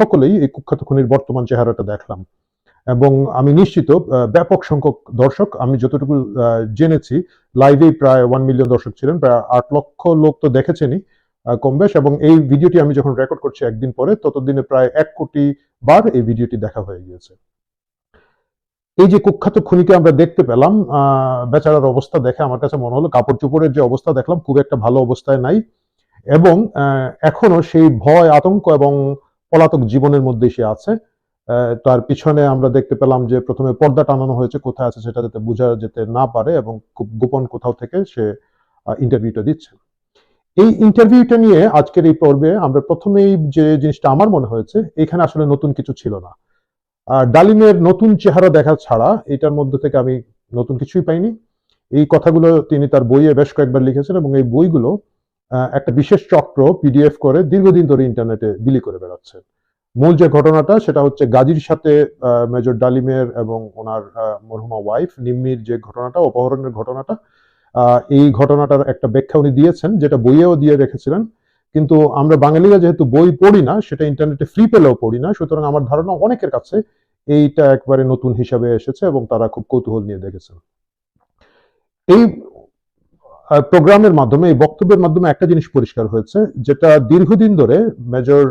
সকলেই এই কুখ্যাত খুনির বর্তমান চেহারাটা দেখলাম। এবং আমি নিশ্চিত ব্যাপক সংখ্যক দর্শক আমি যতটুকু জেনেছি লাইভেই প্রায় ওয়ান মিলিয়ন দর্শক ছিলেন প্রায় আট লক্ষ লোক তো দেখেছেনই আহ, কম বেশ। এবং এই ভিডিওটি আমি যখন রেকর্ড করছি একদিন পরে ততদিনে প্রায় এক কোটি বার এই ভিডিওটি দেখা হয়ে গিয়েছে। এই যে কুখ্যাত খুনিকে আমরা দেখতে পেলাম বেচারার অবস্থা দেখে আমার কাছে মনে হলো কাপড় চোপড়ের যে অবস্থা দেখলাম খুব একটা ভালো অবস্থায় নাই। এবং এখনও সেই ভয় আতঙ্ক এবং পলাতক জীবনের মধ্যে সে আছে। তার পিছনে আমরা দেখতে পেলাম যে প্রথমে পর্দা টানানো হয়েছে, কোথায় আছে সেটা যাতে বোঝা যেতে না পারে এবং খুব গোপন কোথাও থেকে সে ইন্টারভিউটা দিচ্ছে। এই ইন্টারভিউটা নিয়ে আজকের এই পর্বে আমরা প্রথমেই যে জিনিসটা আমার মনে হয়েছে, এখানে আসলে নতুন কিছু ছিল না। ডালিমের নতুন চেহারা দেখা ছাড়া এটার মধ্যে থেকে আমি নতুন কিছুই পাইনি। এই কথাগুলো তিনি তার বইয়ে বেশ কয়েকবার লিখেছেন এবং এই বইগুলো একটা বিশেষ চক্র পিডিএফ করে দীর্ঘদিন ধরে ইন্টারনেটে বিলি করে বেড়াচ্ছে। মূল যে ঘটনাটা, সেটা হচ্ছে গাজীর সাথে মেজর ডালিমের এবং ওনার মরহুমা ওয়াইফ নিম্মির যে ঘটনাটা, অপহরণের ঘটনাটা এই ঘটনাটার একটা ব্যাখ্যা উনি দিয়েছেন, যেটা বইয়েও দিয়ে রেখেছিলেন। কিন্তু আমরা বাঙালিরা যেহেতু বই পড়ি না, সেটা ইন্টারনেটে ফ্রি পেলেও পড়ি না, সুতরাং আমার ধারণা অনেকের কাছে এইটা একবারে নতুন হিসাবে এসেছে এবং তারা খুব কৌতূহল নিয়ে দেখেছেন। এই প্রোগ্রামের মাধ্যমে, এই বক্তব্যের মাধ্যমে একটা জিনিস পরিষ্কার হয়েছে, যেটা দীর্ঘদিন ধরে মেজর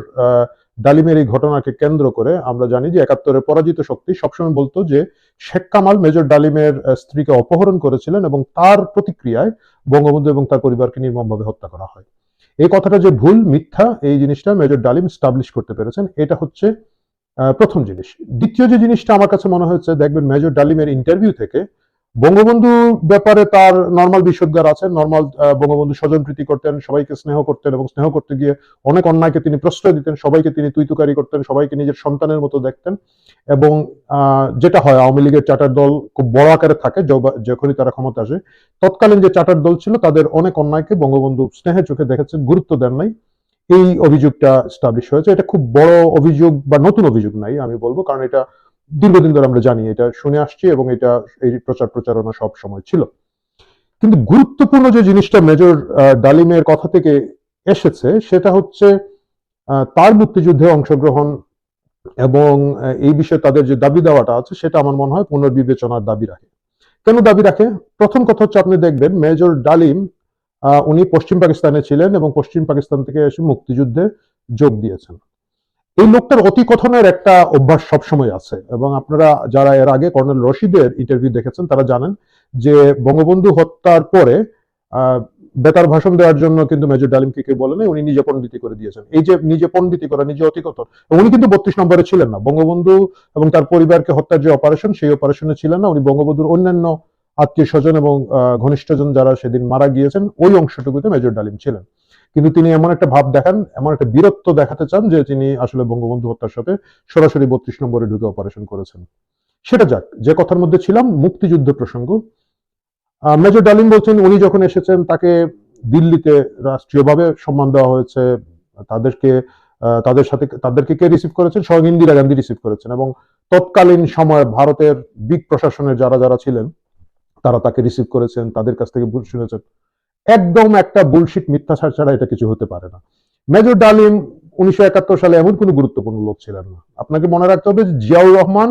ডালিমের এই ঘটনাকে কেন্দ্র করে আমরা জানি যে একাত্তরের পরাজিত শক্তি সবসময় বলতো যে শেখ কামাল মেজর ডালিমের স্ত্রীকে অপহরণ করেছিলেন এবং তার প্রতিক্রিয়ায় বঙ্গবন্ধু এবং তার পরিবারকে নির্মমভাবে হত্যা করা হয়। এই কথাটা যে ভুল, মিথ্যা, এই জিনিসটা মেজর ডালিম স্টাবলিশ করতে পেরেছেন, এটা হচ্ছে প্রথম জিনিস। দ্বিতীয় যে জিনিসটা আমার কাছে মনে হয়েছে, দেখবেন মেজর ডালিমের ইন্টারভিউ থেকে বঙ্গবন্ধু ব্যাপারে তার নর্মাল বিষোদ্গার আছে নর্মাল বঙ্গবন্ধু স্বজন প্রীতি করতেন, সবাইকে স্নেহ করতেন এবং স্নেহ করতে গিয়ে অনেক অন্যায়কে তিনি প্রশ্রয় দিতেন, সবাইকে তিনি তুইতুকারি করতেন, সবাইকে নিজের সন্তানের মতো দেখতেন এবং যেটা হয়, আওয়ামী লীগের চার্টার দল খুব বড় আকারে থাকে যখনই তারা ক্ষমতা আসে, তৎকালীন যে চার্টার দল ছিল তাদের অনেক অন্যায়কে বঙ্গবন্ধু স্নেহের চোখে দেখেছেন, গুরুত্ব দেন নাই। এই অভিযোগটা স্টাবলিশ হয়েছে। এটা খুব বড় অভিযোগ বা নতুন অভিযোগ নাই, আমি বলব, কারণ এটা দীর্ঘদিন ধরে আমরা জানি, এটা শুনে আসছি এবং এটা এই প্রচার প্রচারণা সব সময় ছিল। কিন্তু গুরুত্বপূর্ণ যে জিনিসটা মেজর ডালিমের কথা থেকে এসেছে, সেটা হচ্ছে তার মুক্তিযুদ্ধে অংশগ্রহণ এবং এই বিষয়ে তাদের যে দাবি দেওয়াটা আছে, সেটা আমার মনে হয় পুনর্বিবেচনার দাবি রাখে। কেন দাবি রাখে? প্রথম কথা হচ্ছে, আপনি দেখবেন মেজর ডালিম উনি পশ্চিম পাকিস্তানে ছিলেন এবং পশ্চিম পাকিস্তান থেকে এসে মুক্তিযুদ্ধে যোগ দিয়েছেন। এই লোকটার অতি কথনের একটা অভ্যাস সবসময় আছে এবং আপনারা যারা এর আগে কর্নেল রশিদের ইন্টারভিউ দেখেছেন, তারা জানেন যে বঙ্গবন্ধু হত্যার পরে বেতার ভাষণ দেওয়ার জন্য কিন্তু মেজর ডালিমকে কেউ বলেন, উনি নিজে পণ্ডিতি করে দিয়েছেন। এই যে নিজে পণ্ডিতি করা, নিজে অতি কথন উনি কিন্তু বত্রিশ নম্বরে ছিলেন না। বঙ্গবন্ধু এবং তার পরিবারকে হত্যার যে অপারেশন সেই অপারেশনে ছিলেন না। উনি বঙ্গবন্ধুর অন্যান্য আত্মীয় স্বজন এবং ঘনিষ্ঠজন যারা সেদিন মারা গিয়েছেন, ওই অংশটুকুতে মেজর ডালিম ছিলেন। কিন্তু তিনি এমন একটা ভাব দেখান, এমন একটা বীরত্ব দেখাতে চান যে তিনি আসলে বঙ্গবন্ধু হত্যার সাথে সরাসরি বত্রিশ নম্বরে ঢুকে অপারেশন করেছেন। সেটা যাক, যে কথার মধ্যে ছিলাম, মুক্তিযুদ্ধ প্রসঙ্গ। মেজর ডালিম বলছেন, উনি যখন এসেছেন, তাকে দিল্লিতে রাষ্ট্রীয়ভাবে সম্মান দেওয়া হয়েছে। তাদেরকে তাদের সাথে, তাদেরকে কে রিসিভ করেছেন? স্বয়ং ইন্দিরা গান্ধী রিসিভ করেছেন। এবং তৎকালীন সময় ভারতের বিগ প্রশাসনের যারা যারা ছিলেন, তারা তাকে রিসিভ করেছেন, তাদের কাছ থেকে শুনেছেন। একদম একটা বুলশিট মিথ্যাচার ছাড়া এটা কিছু হতে পারে না। মেজর ডালিম উনিশশো একাত্তর সালে এমন কোনো গুরুত্বপূর্ণ লোক ছিলেন না। আপনাকে মনে রাখতে হবে জিয়াউর রহমান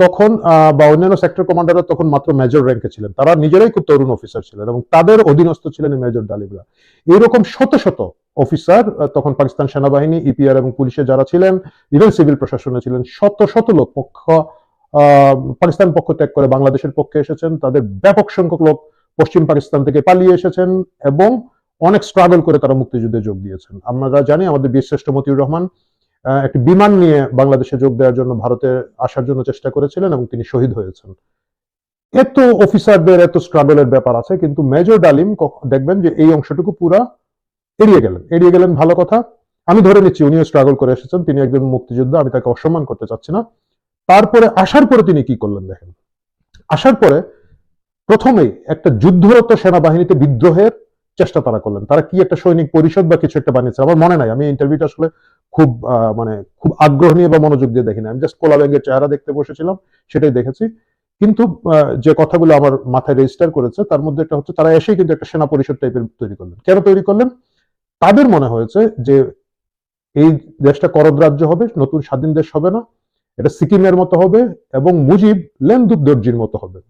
তখন বা অন্যান্য সেক্টর কমান্ডাররা তখন মাত্র মেজর র্যাঙ্কে ছিলেন। তারা নিজেরাই খুব তরুণ অফিসার ছিলেন এবং তাদের অধীনস্থ ছিলেন মেজর ডালিমরা। এইরকম শত শত অফিসার তখন পাকিস্তান সেনাবাহিনী ইপিআর এবং পুলিশে যারা ছিলেন ইভেন সিভিল প্রশাসনে ছিলেন, শত শত লোক পক্ষ পাকিস্তান পক্ষ ত্যাগ করে বাংলাদেশের পক্ষে এসেছেন। তাদের ব্যাপক সংখ্যক লোক পশ্চিম পাকিস্তান থেকে পালিয়ে এসেছেন এবং অনেক স্ট্রাগল করে তারা মুক্তিযুদ্ধে যোগ দিয়েছেন। আমরা জানি আমাদের বীরশ্রেষ্ঠ মতিউর রহমান একটি বিমান নিয়ে বাংলাদেশে যোগ দেওয়ার জন্য ভারতে আসার জন্য চেষ্টা করেছিলেন এবং তিনি শহীদ হয়েছেন। এত অফিসারদের এত স্ট্রাগলের ব্যাপার আছে, কিন্তু মেজর ডালিম দেখবেন যে এই অংশটুকু পুরা এড়িয়ে গেলেন। এড়িয়ে গেলেন ভালো কথা। আমি ধরে নিচ্ছি উনিও স্ট্রাগল করে এসেছেন, তিনি একজন মুক্তিযোদ্ধা, আমি তাকে অসম্মান করতে চাচ্ছি না। তারপরে আসার পরে তিনি কি করলেন দেখেন। আসার পরে প্রথমেই একটা যুদ্ধরত সেনাবাহিনীতে বিদ্রোহের চেষ্টা তারা করলেন। তারা কি একটা সৈনিক পরিষদ বা কিছু একটা বানিয়েছে? আমার মনে নাই। আমি ইন্টারভিউটা আসলে খুব মানে খুব আগ্রহ নিয়ে বা মনোযোগ দিয়ে দেখিনি। আমি জাস্ট কোলা ব্যাংকের চেহারা দেখতে বসেছিলাম, সেটাই দেখেছি। কিন্তু যে কথাগুলো আমার মাথায় রেজিস্টার করেছে, তার মধ্যে একটা হচ্ছে তারা এসেই কিন্তু একটা সেনা পরিষদ টাইপের তৈরি করলেন। কেন তৈরি করলেন? তাদের মনে হয়েছে যে এই দেশটা করদ রাজ্য হবে, নতুন স্বাধীন দেশ হবে না, এটা সিকিমের মতো হবে এবং মুজিব লেন্দুব দর্জির মতো হবে।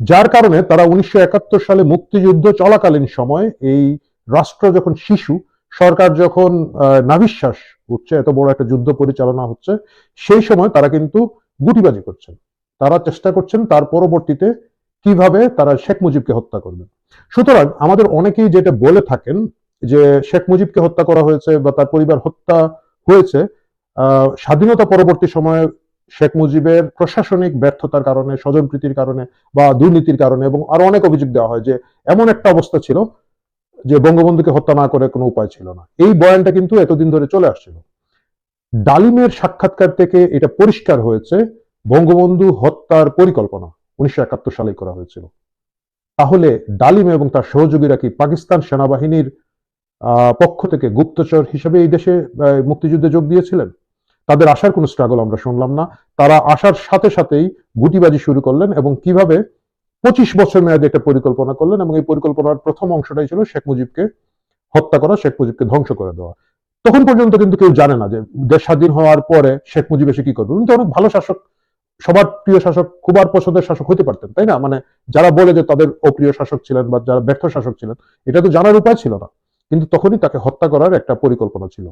যার কারণে তারা উনিশশো একাত্তর সালে মুক্তিযুদ্ধ চলাকালীন সময় এই রাষ্ট্র যখন শিশু, সরকার যখন নাভিশ্বাস উঠছে, এত বড় একটা যুদ্ধ পরিচালনা হচ্ছে, সেই সময় তারা কিন্তু গুটিবাজি করছেন। তারা চেষ্টা করছেন তার পরবর্তীতে কীভাবে তারা শেখ মুজিবকে হত্যা করবেন। সুতরাং আমাদের অনেকেই যেটা বলে থাকেন যে শেখ মুজিবকে হত্যা করা হয়েছে বা তার পরিবার হত্যা হয়েছে স্বাধীনতা পরবর্তী সময়ে শেখ মুজিবের প্রশাসনিক ব্যর্থতার কারণে, স্বজনপ্রীতির কারণে বা দুর্নীতির কারণে এবং আরও অনেক অভিযোগ দেওয়া হয় যে, এমন একটা অবস্থা ছিল যে বঙ্গবন্ধুকে হত্যা না করে কোনো উপায় ছিল না। এই বয়ানটা কিন্তু এতদিন ধরে চলে আসছিল। ডালিমের সাক্ষাৎকার থেকে এটা পরিষ্কার হয়েছে, বঙ্গবন্ধু হত্যার পরিকল্পনা উনিশশো একাত্তর সালে করা হয়েছিল। তাহলে ডালিম এবং তার সহযোগীরা কি পাকিস্তান সেনাবাহিনীর পক্ষ থেকে গুপ্তচর হিসেবে এই দেশে মুক্তিযুদ্ধে যোগ দিয়েছিলেন? তাদের আসার কোনো স্ট্রাগল আমরা শুনলাম না। তারা আসার সাথে সাথেই গুটিবাজি শুরু করলেন এবং কীভাবে পঁচিশ বছর মেয়াদে একটা পরিকল্পনা করলেন এবং এই পরিকল্পনার প্রথম অংশটাই ছিল শেখ মুজিবকে হত্যা করা, শেখ মুজিবকে ধ্বংস করে দেওয়া। তখন পর্যন্ত কিন্তু কেউ জানে না যে দেশ স্বাধীন হওয়ার পরে শেখ মুজিব এসে কি করবে। উনি তো অনেক ভালো শাসক, সবার প্রিয় শাসক, খুব আর পছন্দের শাসক হতে পারতেন, তাই না? মানে যারা বলে যে তাদের অপ্রিয় শাসক ছিলেন বা যারা ব্যর্থ শাসক ছিলেন, এটা তো জানার উপায় ছিল না। কিন্তু তখনই তাকে হত্যা করার একটা পরিকল্পনা ছিল।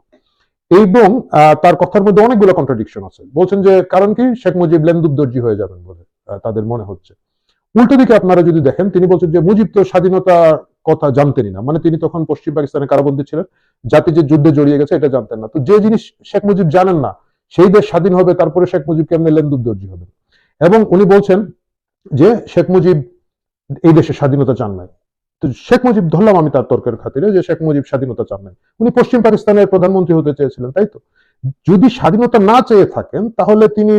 এবং তার কথার মধ্যে অনেকগুলো কন্ট্রাডিকশন আছে। বলছেন যে, কারণ কি? শেখ মুজিব লেন্দুবদর্জি হয়ে যাবেন বলে তাদের মনে হচ্ছে। উল্টো দিকে আপনারা যদি দেখেন, তিনি বলছেন যে, মুজিব তো স্বাধীনতা কথা জানতেনই না। মানে তিনি তখন পশ্চিম পাকিস্তানে কারাবন্দী ছিলেন। জাতি যে যুদ্ধে জড়িয়ে গেছে, এটা জানতেন না। তো যে জিনিস শেখ মুজিব জানেন না, সেই দেশ স্বাধীন হবে, তারপরে শেখ মুজিব কেমনে লেন্দুব দর্জি হবেন? এবং উনি বলছেন যে, শেখ মুজিব এই দেশের স্বাধীনতা চান নাই। তো শেখ মুজিব ধরলাম আমি তার তর্কের খাতিরে যে শেখ মুজিব স্বাধীনতা চান নাই। উনি পশ্চিম পাকিস্তানের প্রধানমন্ত্রী হতে চেয়েছিলেন, তাই তো? যদি স্বাধীনতা না চেয়ে থাকেন, তাহলে তিনি,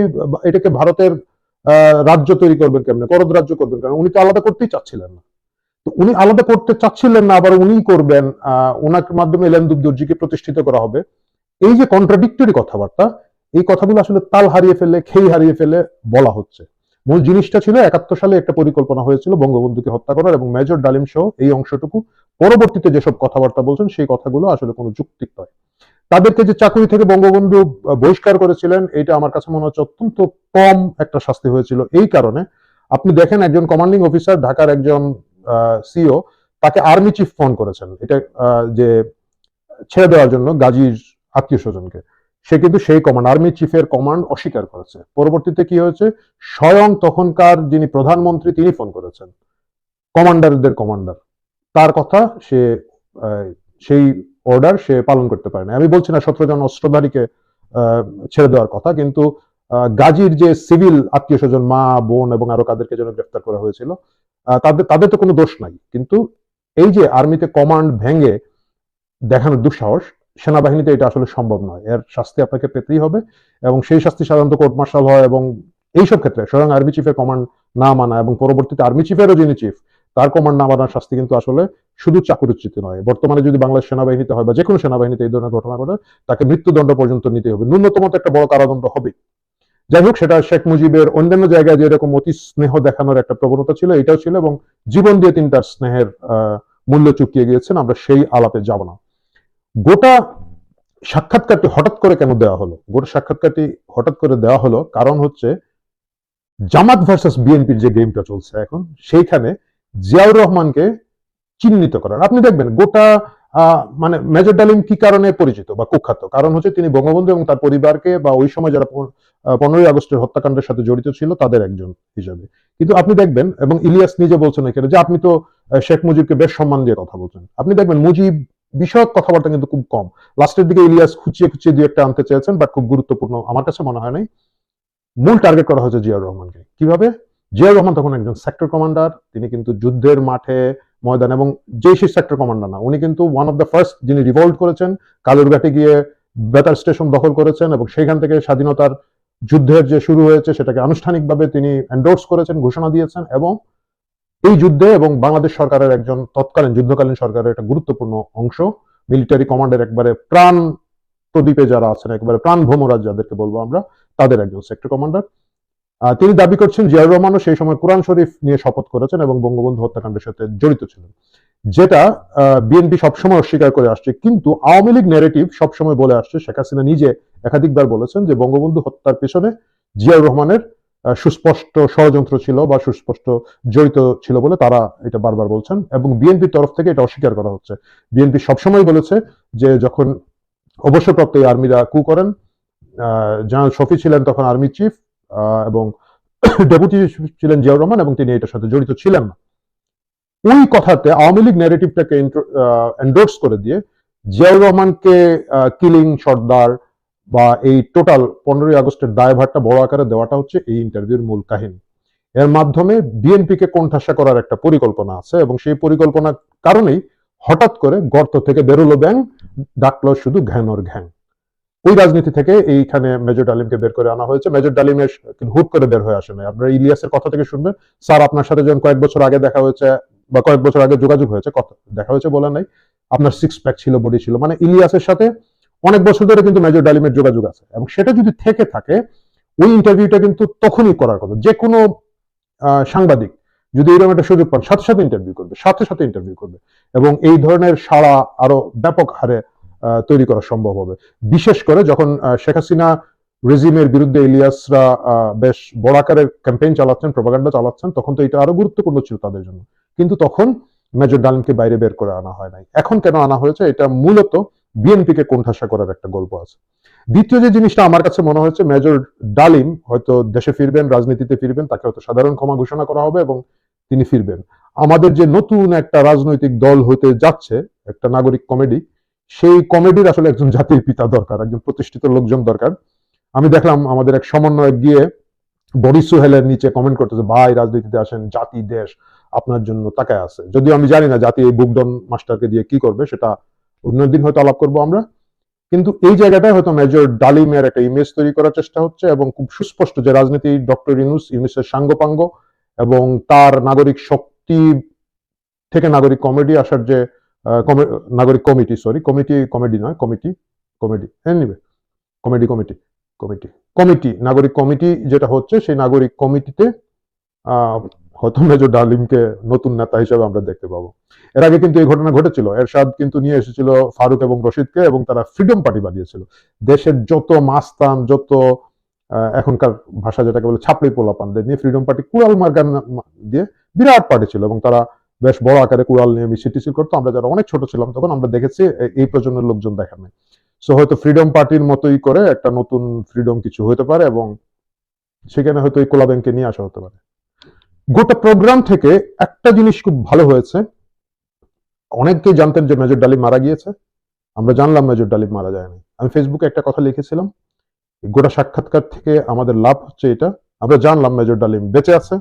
এটাকে ভারতের রাজ্য তৈরি করবেন কেমনে? করদ রাজ্য করবেন কেন উনি তো আলাদা করতেই চাচ্ছিলেন না। তো উনি আলাদা করতে চাচ্ছিলেন না, আবার উনিই করবেন ওনার মাধ্যমে লেন্দুব দর্জিকে প্রতিষ্ঠিত করা হবে। এই যে কন্ট্রাডিক্টরি কথাবার্তা, এই কথাগুলো আসলে তাল হারিয়ে ফেলে, খেই হারিয়ে ফেলে বলা হচ্ছে। মূল জিনিসটা ছিল একাত্তর সালে একটা পরিকল্পনা হয়েছিল বঙ্গবন্ধুকে হত্যা করার এবং মেজর ডালিম সহ এই অংশটুকু পরবর্তীতে যেসব কথাবার্তা বলছেন সেই কথাগুলো আসলে কোনো যুক্তিক নয়। তাদেরকে যে চাকরি থেকে বঙ্গবন্ধু বহিষ্কার করেছিলেন, এটা আমার কাছে মনে হচ্ছে অত্যন্ত কম একটা শাস্তি হয়েছিল। এই কারণে আপনি দেখেন একজন কমান্ডিং অফিসার ঢাকার একজন সিও তাকে আর্মি চিফ ফোন করেছেন। এটা যে ছেড়ে দেওয়ার জন্য গাজীর আত্মীয় স্বজনকে। সে কিন্তু সেই কমান্ড আর্মি চিফের কমান্ড অস্বীকার করেছে। পরবর্তীতে কি হয়েছে? স্বয়ং তখনকার যিনি প্রধানমন্ত্রী, তিনি ফোন করেছেন। কমান্ডারদের কমান্ডার তার কথা সে সেই অর্ডার সে পালন করতে পারে না আমি বলছি না সতেরো জন অস্ত্রধারীকে ছেড়ে দেওয়ার কথা, কিন্তু গাজীর যে সিভিল আত্মীয় স্বজন, মা, বোন এবং আরও কাদেরকে যেন গ্রেফতার করা হয়েছিল তাদের তাদের তো কোনো দোষ নাই। কিন্তু এই যে আর্মিতে কমান্ড ভেঙে দেখানোর দুঃসাহস সেনাবাহিনীতে এটা আসলে সম্ভব নয়। এর শাস্তি আপনাকে পেতেই হবে এবং সেই শাস্তি সাধারণত কোর্ট মার্শাল হয় এবং এইসব ক্ষেত্রে স্বয়ং আর্মি চিফের কমান্ড না মানা এবং পরবর্তীতে আর্মি চিফেরও যিনি চিফ, তার কমান্ড না মানার শাস্তি কিন্তু আসলে শুধু চাকুরুচ্চিত নয়। বর্তমানে যদি বাংলাদেশ সেনাবাহিনীতে হয় বা যে কোনো সেনাবাহিনীতে এই ধরনের ঘটনা ঘটে, তাকে মৃত্যুদণ্ড পর্যন্ত নিতে হবে। ন্যূনতম একটা বড় কারাদণ্ড হবে যাই হোক, সেটা শেখ মুজিবের অন্যান্য জায়গায় যেরকম অতি স্নেহ দেখানোর একটা প্রবণতা ছিল, এটাও ছিল এবং জীবন দিয়ে তিনি তার স্নেহের মূল্য চুকিয়ে গিয়েছেন। আমরা সেই আলাপে যাব না। গোটা সাক্ষাৎকারটি হঠাৎ করে কেন দেওয়া হলো? গোটা সাক্ষাৎকারটি হঠাৎ করে দেওয়া হলো কারণ হচ্ছে জামাত ভার্সাস বিএনপির যে গেমটা চলছে এখন, সেইখানে জিয়াউর রহমানকে চিহ্নিত করার। আপনি দেখবেন গোটা মানে মেজর ডালিম কি কারণে পরিচিত বা কুখ্যাত? কারণ হচ্ছে তিনি বঙ্গবন্ধু এবং তার পরিবারকে বা ওই সময় যারা পনেরোই আগস্টের হত্যাকাণ্ডের সাথে জড়িত ছিল, তাদের একজন হিসাবে। কিন্তু আপনি দেখবেন, এবং ইলিয়াস নিজে বলছেন এখানে যে আপনি তো শেখ মুজিবকে বেশ সম্মান দিয়ে কথা বলছেন। আপনি দেখবেন মুজিব বিষয়ক কথাবার্তা কিন্তু খুব কম। লাস্টের দিকে ইলিয়াস খুঁচিয়ে খুঁচিয়ে দুই একটা আনতে চেয়েছেন বাট খুব গুরুত্বপূর্ণ আমার কাছে মনে হয় নাই। মূল টার্গেট করা হয়েছে জিয়াউর রহমানকে। কীভাবে? জিয়াউর রহমান তখন একজন সেক্টর কমান্ডার তিনি কিন্তু যুদ্ধের মাঠে ময়দান, এবং জেসি সেক্টর কমান্ডার না, উনি কিন্তু ওয়ান অফ দ্য ফার্স্ট যিনি রিভল্ট করেছেন, কালুরঘাটে গিয়ে বেতার স্টেশন দখল করেছেন, এবং সেখান থেকে স্বাধীনতার যুদ্ধের যে শুরু হয়েছে, সেটাকে আনুষ্ঠানিকভাবে তিনি এন্ডোর্স করেছেন, ঘোষণা দিয়েছেন, এবং এই যুদ্ধে এবং বাংলাদেশ সরকারের একজন তৎকালীন, যুদ্ধকালীন সরকারের একটা গুরুত্বপূর্ণ অংশ মিলিটারি কমান্ডের একবারে প্রাণ প্রদীপে যারা আছেন, একবারে প্রাণ ভ্রমরাজ যাদেরকে বলব আমরা, তাদের একজন সেক্টর কমান্ডার তিনি দাবি করছেন জিয়াউর রহমানও সেই সময় কোরআন শরীফ নিয়ে শপথ করেছেন এবং বঙ্গবন্ধু হত্যাকাণ্ডের সাথে জড়িত ছিলেন। যেটা বিএনপি সবসময় অস্বীকার করে আসছে, কিন্তু আওয়ামী লীগ ন্যারেটিভ সবসময় বলে আসছে, শেখ হাসিনা নিজে একাধিকবার বলেছেন যে বঙ্গবন্ধু হত্যার পেছনে জিয়াউর রহমানের সুস্পষ্ট ষড়যন্ত্র ছিল বা সুস্পষ্ট জড়িত ছিল বলে তারা এটা বারবার বলছেন এবং বিএনপির তরফ থেকে এটা অস্বীকার করা হচ্ছে। বিএনপি সবসময় বলেছে যে যখন অবসরপ্রাপ্ত এই আর্মিরা কু করেন জেনারেল শফি ছিলেন তখন আর্মি চিফ এবং ডেপুটি ছিলেন জিয়াউর রহমান এবং তিনি এটার সাথে জড়িত ছিলেন। না ওই কথাতে আওয়ামী লীগ ন্যারেটিভটাকে এন্ডোর্স করে দিয়ে জিয়াউর রহমানকে কিলিং সর্দার বা এই টোটাল পনেরোই আগস্টের দায়ভারটা বড় আকারে দেওয়াটা হচ্ছে এই ইন্টারভিউর মূল কাহিনী। এর মাধ্যমে বিএনপিকে কোণঠাসা করার একটা পরিকল্পনা আছে এবং সেই পরিকল্পনার কারণেই হঠাৎ করে গর্ত থেকে বেরোলো ব্যাং ডাকলো শুধু ঘ্যানর ঘ্যাং। ওই রাজনীতি থেকে এইখানে মেজর ডালিমকে বের করে আনা হয়েছে। মেজর ডালিমের হুট করে বের হয়ে আসে না আপনারা ইলিয়াসের কথা থেকে শুনবেন। স্যার, আপনার সাথে যখন কয়েক বছর আগে দেখা হয়েছে বা কয়েক বছর আগে যোগাযোগ হয়েছে, কথা দেখা হয়েছে বলা নাই। আপনার সিক্স প্যাক ছিল বডি ছিল। মানে ইলিয়াসের সাথে অনেক বছর ধরে কিন্তু মেজর ডালিমের যোগাযোগ আছে। এবং সেটা যদি থেকে থাকে, ওই ইন্টারভিউটা কিন্তু তখনই করার কথা। যে কোনো সাংবাদিক যদি এরকম একটা সুযোগ পান, সাথে সাথে ইন্টারভিউ করবে, সাথে সাথে ইন্টারভিউ করবে। এবং এই ধরনের সাড়া আরও ব্যাপক হারে তৈরি করা সম্ভব হবে। বিশেষ করে যখন শেখ হাসিনা রেজিমের বিরুদ্ধে ইলিয়াসরা বেশ বড় আকারের ক্যাম্পেইন চালাচ্ছেন প্রপাগান্ডা চালাচ্ছেন, তখন তো এটা আরও গুরুত্বপূর্ণ ছিল তাদের জন্য। কিন্তু তখন মেজর ডালিমকে বাইরে বের করে আনা হয় নাই। এখন কেন আনা হয়েছে? এটা মূলত বিএনপিকে কোণঠাসা করার একটা গল্প আছে। দ্বিতীয় যে জিনিসটা আমার কাছে মনে হয়েছে, মেজর ডালিম হয়তো দেশে ফিরবেন, রাজনীতিতে ফিরবেন, তাকে হয়তো সাধারণ ক্ষমা ঘোষণা করা হবে এবং তিনি ফিরবেন। আমাদের যে নতুন একটা রাজনৈতিক দল হতে যাচ্ছে, একটা নাগরিক কমেডি, সেই কমেডির আসলে একজন জাতির পিতা দরকার, একজন প্রতিষ্ঠিত লোকজন দরকার। আমি দেখলাম আমাদের এক সমন্বয়ক গিয়ে বরিস সোহেলের নিচে কমেন্ট করতেছে, ভাই, রাজনীতিতে আসেন, জাতি, দেশ আপনার জন্য তাকায় আছে। যদিও আমি জানি না জাতি এই বুকডন মাস্টারকে দিয়ে কি করবে, সেটা অন্যদিন হয়তো আলাপ করব আমরা। কিন্তু এই জায়গাটায় হয়তো মেজর ডালিমের একটা ইমেজ তৈরি করার চেষ্টা হচ্ছে এবং খুব সুস্পষ্ট যে রাজনীতি ডক্টর ইউনুস, ইউনুসের সাঙ্গপাঙ্গ এবং তার নাগরিক শক্তি থেকে নাগরিক কমেডি আসার যে নাগরিক কমিটি সরি কমিটি কমেডি নয় committee comedy anyway comedy committee committee committee নাগরিক কমিটি যেটা হচ্ছে সেই নাগরিক কমিটিতে হয়তো মেজর ডালিমকে নতুন নেতা হিসেবে আমরা দেখতে পাবো। এর আগে কিন্তু এই ঘটনা ঘটেছিল। এরশাদ কিন্তু নিয়ে এসেছিল ফারুক এবং রশিদকে এবং তারা ফ্রিডম পার্টি বানিয়েছিল। দেশের যত মাস্তান, যত এখনকার ভাষা যেটাকে বলে ছাপড়ি পোলাপানদের নিয়ে ফ্রিডম পার্টি কুড়াল মার্গান দিয়ে বিরাট পার্টি ছিল এবং তারা বেশ বড় আকারে কুড়াল নিয়ে মিছিল টিছিল করতো। আমরা যারা অনেক ছোট ছিলাম তখন আমরা দেখেছি এই প্রজন্মের লোকজন দেখা নেই। সো হয়তো ফ্রিডম পার্টির মতোই করে একটা নতুন ফ্রিডম কিছু হতে পারে এবং সেখানে হয়তো এই কোলা ব্যাংকে নিয়ে আসা হতে পারে। গোটা প্রোগ্রাম থেকে একটা জিনিস খুব ভালো হয়েছে। অনেককে জানতেন যে মেজর ডালিম মারা গিয়েছে। আমরা জানলাম মেজর ডালিম মারা যায়নি। আমি ফেসবুকে একটা কথা লিখেছিলাম। গোটা সাক্ষাৎকার থেকে আমাদের লাভ হচ্ছে এটা। আমরা জানলাম মেজর ডালিম বেঁচে আছে।